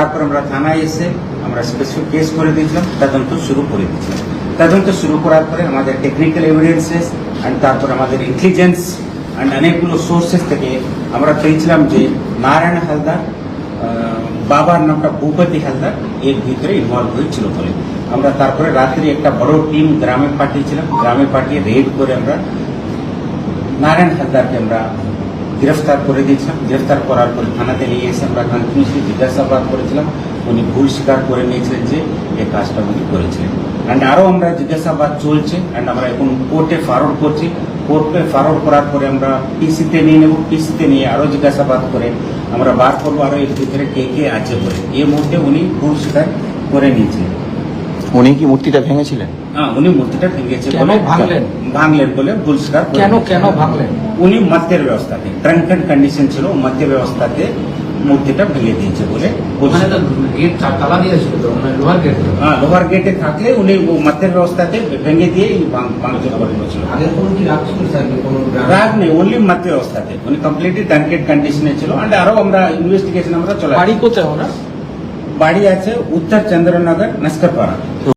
তারপর আমরা থানায় এসে আমরা স্পেসিফিক কেস করে দিয়েছিলাম, তদন্ত শুরু করে দিয়েছিলাম। তদন্ত শুরু করার পরে আমাদের টেকনিক্যাল এভিডেন্সেস অ্যান্ড তারপর আমাদের ইন্টেলিজেন্স অ্যান্ড অনেকগুলো সোর্সেস থেকে আমরা পেয়েছিলাম যে নারায়ণ হালদার বাবার নামটা ভূপতি হালদার, এর ভিতরে ইনভলভ হয়েছিল বলে। আমরা তারপরে রাত্রি একটা বড় টিম গ্রামে পাঠিয়েছিলাম। গ্রামে পাঠিয়ে রেড করে আমরা নারায়ণ হালদারকে আমরা গ্রেফতার করে দিয়েছিলাম গ্রেফতার করার পরে থানাতে নিয়ে এসে আমরা কন্টিনিউসলি জিজ্ঞাসাবাদ করেছিলাম। উনি ভুল স্বীকার করে নিয়েছিলেন যে এই কাজটা উনি করেছিলেন। অ্যান্ড আরও আমরা জিজ্ঞাসাবাদ চলছে। অ্যান্ড আমরা এখন কোর্টে ফরওয়ার্ড করছি। কোর্টে ফরওয়ার্ড করার পরে আমরা পিসিতে নিয়ে নেব। পিসিতে নিয়ে আরও জিজ্ঞাসাবাদ করে আমরা বার করব। আরও এর ভিতরে কে কে আছে বলে। এই মুহূর্তে উনি ভুল স্বীকার করে নিয়েছিলেন। উনি কি মূর্তিটা ভেঙেছিলেন? হ্যাঁ উনি মূর্তিটা ভেঙেছে বলে- ভাঙলেন? ভাঙলেন বলে ভুল স্বীকার কেন কেন ভাঙলেন? উনি মদ্যের ব্যবস্থাতে কন্ডিশন ছিল মদ্য ব্যবস্থাতে মূর্তিটা ভেঙে দিয়েছে বলে গেট তালা দিয়েছিল মানে লোহার গেট হ্যাঁ লোহার গেটে থাকলে উনি মদ্যের ব্যবস্থাতে ভেঙে দিয়ে ভাঙচুর করে দিয়েছিল আগের কোনো কি রাগ ছিল স্যার কোনো রাগ? নেই অনলি মদ্য ব্যবস্থাতে। উনি কমপ্লিটলি ড্রাঙ্কেড কন্ডিশনে ছিল অ্যান্ড আরও আমরা ইনভেস্টিগেশন আমরা চলে বাড়ি কোথায় ওনার? বাড়ি আছে উত্তর চন্দ্রনগর নস্করপাড়া।